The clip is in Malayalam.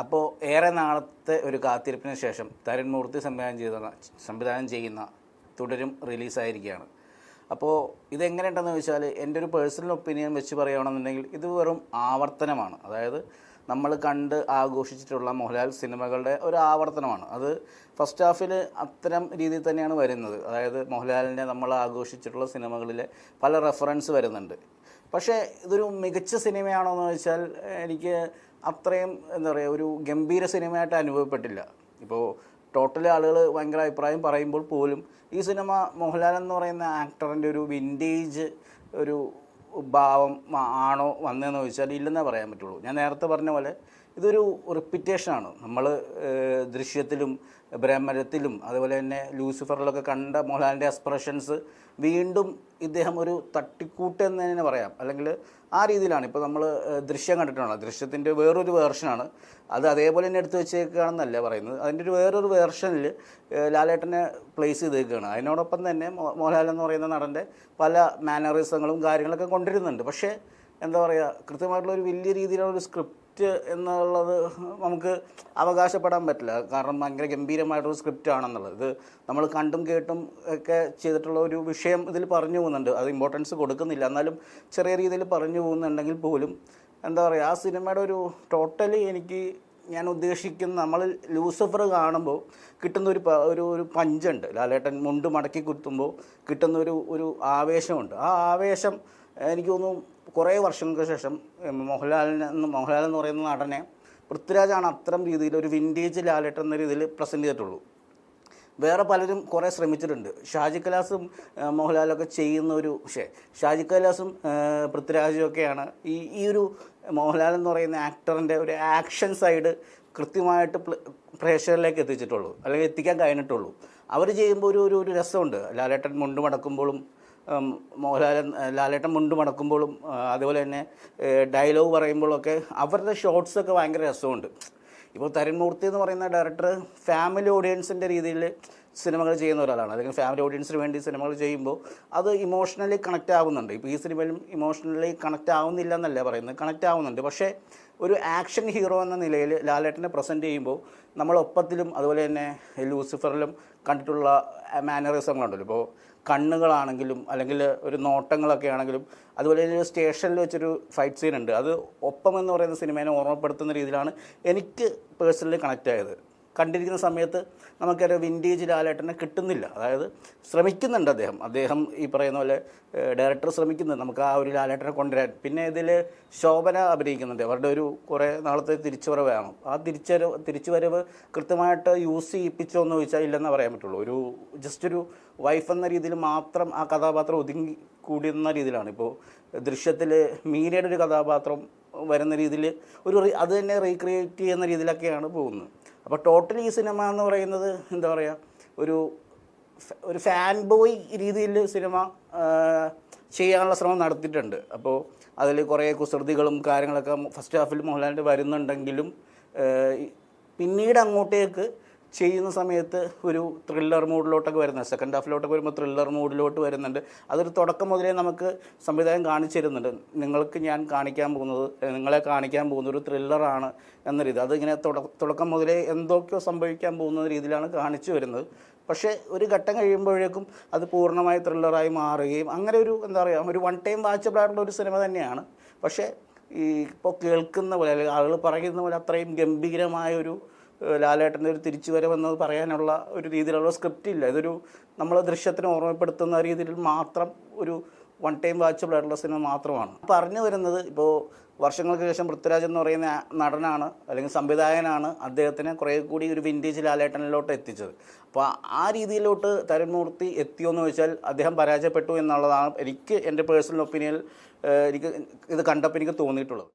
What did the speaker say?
അപ്പോൾ ഏറെ നാളത്തെ ഒരു കാത്തിരിപ്പിന് ശേഷം തരുൺ മൂർത്തി സംവിധാനം ചെയ്ത സംവിധാനം ചെയ്യുന്ന തുടരും റിലീസായിരിക്കുകയാണ്. അപ്പോൾ ഇതെങ്ങനെയുണ്ടെന്ന് ചോദിച്ചാൽ എന്റെ ഒരു പേഴ്സണൽ ഒപ്പീനിയൻ വെച്ച് പറയുകയാണെന്നുണ്ടെങ്കിൽ ഇത് വെറും ആവർത്തനമാണ്. അതായത് നമ്മൾ കണ്ട് ആഘോഷിച്ചിട്ടുള്ള മോഹൻലാൽ സിനിമകളുടെ ഒരു ആവർത്തനമാണ്. അത് ഫസ്റ്റ് ഹാഫിൽ അത്തരം രീതിയിൽ തന്നെയാണ് വരുന്നത്. അതായത് മോഹൻലാലിനെ നമ്മൾ ആഘോഷിച്ചിട്ടുള്ള സിനിമകളിലെ പല റെഫറൻസ് വരുന്നുണ്ട്. പക്ഷേ ഇതൊരു മികച്ച സിനിമയാണോ എന്ന് വെച്ചാൽ എനിക്ക് അത്രയും എന്താ പറയുക ഒരു ഗംഭീര സിനിമയായിട്ട് അനുഭവപ്പെട്ടില്ല. ഇപ്പോൾ ടോട്ടൽ ആളുകൾ ഭയങ്കര അഭിപ്രായം പറയുമ്പോൾ പോലും ഈ സിനിമ മോഹൻലാൽ എന്ന് പറയുന്ന ആക്ടറിന്റെ ഒരു വിന്റേജ് ഒരു ഭാവം ആണോ വന്നതെന്ന് ചോദിച്ചാൽ ഇല്ലെന്നേ പറയാൻ പറ്റുള്ളൂ. ഞാൻ നേരത്തെ പറഞ്ഞ പോലെ ഇതൊരു റിപ്പിറ്റേഷനാണ് നമ്മൾ ദൃശ്യത്തിലും ബ്രഹ്മരത്തിലും അതുപോലെ തന്നെ ലൂസിഫറിലൊക്കെ കണ്ട മോഹൻലാലിന്റെ എക്സ്പ്രഷൻസ് വീണ്ടും ഇദ്ദേഹം ഒരു തട്ടിക്കൂട്ട് എന്ന് തന്നെ പറയാം. അല്ലെങ്കിൽ ആ രീതിയിലാണ്. ഇപ്പോൾ നമ്മൾ ദൃശ്യം കണ്ടിട്ടുണ്ടല്ലോ. ദൃശ്യത്തിന്റെ വേറൊരു വേർഷനാണ് അത് അതേപോലെ തന്നെ എടുത്തു വെച്ചേക്കുകയാണെന്നല്ല പറയുന്നത്. അതിന്റെ ഒരു വേറൊരു വേർഷനിൽ ലാലേട്ടനെ പ്ലേസ് ചെയ്തേക്കുകയാണ് അതിനോടൊപ്പം തന്നെ മോഹൻലാൽ എന്ന് പറയുന്ന നടന്റെ പല മാനറിസങ്ങളും കാര്യങ്ങളൊക്കെ കൊണ്ടുവരുന്നുണ്ട്. പക്ഷേ എന്താ പറയുക കൃത്യമായിട്ടുള്ള ഒരു വലിയ രീതിയിലുള്ള ഒരു സ്ക്രിപ്റ്റ് എന്നുള്ളത് നമുക്ക് അവകാശപ്പെടാൻ പറ്റില്ല. കാരണം ഭയങ്കര ഗംഭീരമായിട്ടൊരു സ്ക്രിപ്റ്റ് ആണെന്നുള്ളത്. ഇത് നമ്മൾ കണ്ടും കേട്ടും ഒക്കെ ചെയ്തിട്ടുള്ള ഒരു വിഷയം ഇതിൽ പറഞ്ഞു പോകുന്നുണ്ട്. അത് ഇമ്പോർട്ടൻസ് കൊടുക്കുന്നില്ല. എന്നാലും ചെറിയ രീതിയിൽ പറഞ്ഞു പോകുന്നുണ്ടെങ്കിൽ പോലും എന്താ പറയുക ആ സിനിമയുടെ ഒരു ടോട്ടലി എനിക്ക് ഞാൻ ഉദ്ദേശിക്കുന്ന നമ്മൾ ലൂസിഫർ കാണുമ്പോൾ കിട്ടുന്ന ഒരു ഒരു ഒരു പഞ്ചുണ്ട്. ലാലേട്ടൻ മുണ്ട് മടക്കി കുത്തുമ്പോൾ കിട്ടുന്ന ഒരു ഒരു ആവേശമുണ്ട്. ആ ആവേശം എനിക്ക് തോന്നുന്നു കുറേ വർഷങ്ങൾക്ക് ശേഷം മോഹൻലാലിന് മോഹൻലാൽ എന്ന് പറയുന്ന നടനെ പൃഥ്വിരാജാണ് അത്തരം രീതിയിൽ ഒരു വിന്റേജ് ലാലേട്ടൻ എന്ന രീതിയിൽ പ്രസന്റ് ചെയ്തിട്ടുള്ളൂ. വേറെ പലരും കുറേ ശ്രമിച്ചിട്ടുണ്ട്. ഷാജി കലാസും മോഹൻലാലൊക്കെ ചെയ്യുന്ന ഒരു പക്ഷേ ഷാജി കലാസും പൃഥ്വിരാജും ഒക്കെയാണ് ഈ ഈ ഒരു മോഹൻലാൽ എന്ന് പറയുന്ന ആക്ടറിന്റെ ഒരു ആക്ഷൻ സൈഡ് കൃത്യമായിട്ട് പ്രേക്ഷകരിലേക്ക് എത്തിച്ചിട്ടുള്ളൂ. അല്ലെങ്കിൽ എത്തിക്കാൻ കഴിഞ്ഞിട്ടുള്ളൂ. അവർ ചെയ്യുമ്പോൾ ഒരു ഒരു രസമുണ്ട്. ലാലേട്ടൻ മുണ്ട് മടക്കുമ്പോഴും മോഹൻലാലൻ ലാലേട്ടൻ മുണ്ട് മടക്കുമ്പോഴും അതുപോലെ തന്നെ ഡയലോഗ് പറയുമ്പോഴൊക്കെ അവരുടെ ഷോർട്സൊക്കെ ഭയങ്കര രസമുണ്ട്. ഇപ്പോൾ തരുൺ മൂർത്തി എന്ന് പറയുന്ന ഡയറക്ടർ ഫാമിലി ഓഡിയൻസിന്റെ രീതിയിൽ സിനിമകൾ ചെയ്യുന്ന ഒരാളാണ്. അല്ലെങ്കിൽ ഫാമിലി ഓഡിയൻസിന് വേണ്ടി സിനിമകൾ ചെയ്യുമ്പോൾ അത് ഇമോഷണലി കണക്റ്റ് ആവുന്നുണ്ട്. ഇപ്പോൾ ഈ സിനിമയിലും ഇമോഷണലി കണക്റ്റ് ആവുന്നില്ല എന്നല്ല പറയുന്നത്. കണക്റ്റ് ആവുന്നുണ്ട്. പക്ഷേ ഒരു ആക്ഷൻ ഹീറോ എന്ന നിലയിൽ ലാലേട്ടനെ പ്രസന്റ് ചെയ്യുമ്പോൾ നമ്മൾ ഒപ്പത്തിലും അതുപോലെ തന്നെ ലൂസിഫറിലും കണ്ടിട്ടുള്ള മാനറിസങ്ങളുണ്ടല്ലോ ഇപ്പോൾ കണ്ണുകളാണെങ്കിലും അല്ലെങ്കിൽ ഒരു നോട്ടങ്ങളൊക്കെ ആണെങ്കിലും അതുപോലെ ഒരു സ്റ്റേഷനിൽ വെച്ചൊരു ഫൈറ്റ് സീൻ ഉണ്ട്. അത് ഒപ്പം എന്ന് പറയുന്ന സിനിമേനെ ഓർമ്മപ്പെടുത്തുന്ന രീതിയിലാണ് എനിക്ക് പേഴ്സണലി കണക്റ്റ് ആയത്. കണ്ടിരിക്കുന്ന സമയത്ത് നമുക്കൊരു വിന്റേജ് ലാലേട്ടനെ കിട്ടുന്നില്ല. അതായത് ശ്രമിക്കുന്നുണ്ട് അദ്ദേഹം. അദ്ദേഹം ഈ പറയുന്ന പോലെ ഡയറക്ടർ ശ്രമിക്കുന്നുണ്ട്. നമുക്ക് ആ ഒരു ലാലേട്ടനെ കൊണ്ടുവരാൻ. പിന്നെ ഇതിൽ ശോഭന അഭിനയിക്കുന്നുണ്ട്. അവരുടെ ഒരു കുറേ നാളത്തെ തിരിച്ചുവരവാണ് ആ തിരിച്ചുവരവ് തിരിച്ചുവരവ് കൃത്യമായിട്ട് യൂസ് ചെയ്യിപ്പിച്ചോ എന്ന് ചോദിച്ചാൽ ഇല്ലെന്ന് പറയാൻ പറ്റുള്ളൂ. ഒരു ജസ്റ്റ് ഒരു വൈഫ് എന്ന രീതിയിൽ മാത്രം ആ കഥാപാത്രം ഒതുങ്ങി കൂടുന്ന രീതിയിലാണ്. ഇപ്പോൾ ദൃശ്യത്തിൽ മീനയുടെ ഒരു കഥാപാത്രം വരുന്ന രീതിയിൽ ഒരു അത് തന്നെ റീക്രിയേറ്റ് ചെയ്യുന്ന രീതിയിലൊക്കെയാണ് പോകുന്നത്. അപ്പോൾ ടോട്ടലി ഈ സിനിമ എന്ന് പറയുന്നത് എന്താ പറയുക ഒരു ഒരു ഫാൻ ബോയ് രീതിയിൽ സിനിമ ചെയ്യാനുള്ള ശ്രമം നടത്തിയിട്ടുണ്ട്. അപ്പോൾ അതിൽ കുറേ കുസൃതികളും കാര്യങ്ങളൊക്കെ ഫസ്റ്റ് ഹാഫിൽ മോഹൻലാലിന്റെ വരുന്നുണ്ടെങ്കിലും പിന്നീട് അങ്ങോട്ടേക്ക് ചെയ്യുന്ന സമയത്ത് ഒരു ത്രില്ലർ മൂഡിലോട്ടൊക്കെ വരുന്നത് സെക്കൻഡ് ഹാഫിലോട്ടൊക്കെ വരുമ്പോൾ ത്രില്ലർ മൂഡിലോട്ട് വരുന്നുണ്ട്. അതൊരു തുടക്കം മുതലേ നമുക്ക് സംവിധാനം കാണിച്ചു തരുന്നുണ്ട്. നിങ്ങൾക്ക് ഞാൻ കാണിക്കാൻ പോകുന്നത് നിങ്ങളെ കാണിക്കാൻ പോകുന്ന ഒരു ത്രില്ലറാണ് എന്ന രീതി. അതിങ്ങനെ തുടക്കം മുതലേ എന്തൊക്കെയോ സംഭവിക്കാൻ പോകുന്ന രീതിയിലാണ് കാണിച്ചു വരുന്നത്. പക്ഷേ ഒരു ഘട്ടം കഴിയുമ്പോഴേക്കും അത് പൂർണമായി ത്രില്ലറായി മാറുകയും അങ്ങനെ ഒരു എന്താ പറയുക ഒരു വൺ ടൈം വാച്ചബിൾ ആയിട്ടുള്ള ഒരു സിനിമ തന്നെയാണ്. പക്ഷേ ഈ ഇപ്പോൾ കേൾക്കുന്ന പോലെ അല്ലെങ്കിൽ ആളുകൾ പറയുന്ന പോലെ അത്രയും ഗംഭീരമായ ഒരു ലാലേട്ടന്റെ ഒരു തിരിച്ചുവരവെന്നത് പറയാനുള്ള ഒരു രീതിയിലുള്ള സ്ക്രിപ്റ്റ് ഇല്ല. ഇതൊരു നമ്മൾ ദൃശ്യത്തിന് ഓർമ്മപ്പെടുത്തുന്ന രീതിയിൽ മാത്രം ഒരു വൺ ടൈം വാച്ചബിൾ ആയിട്ടുള്ള സിനിമ മാത്രമാണ്. പറഞ്ഞു വരുന്നത് ഇപ്പോൾ വർഷങ്ങൾക്ക് ശേഷം പൃഥ്വിരാജ് എന്ന് പറയുന്ന നടനാണ് അല്ലെങ്കിൽ സംവിധായകനാണ് അദ്ദേഹത്തിനെ കുറേ കൂടി ഒരു വിന്റേജ് ലാലേട്ടനിലോട്ട് എത്തിച്ചത്. അപ്പോൾ ആ രീതിയിലോട്ട് തരുൺമൂർത്തി എത്തിയോ എന്ന് ചോദിച്ചാൽ അദ്ദേഹം പരാജയപ്പെട്ടു എന്നുള്ളതാണ് എനിക്ക് എന്റെ പേഴ്സണൽ ഒപ്പീനിയൻ എനിക്ക് ഇത് കണ്ടപ്പോൾ എനിക്ക് തോന്നിയിട്ടുള്ളത്.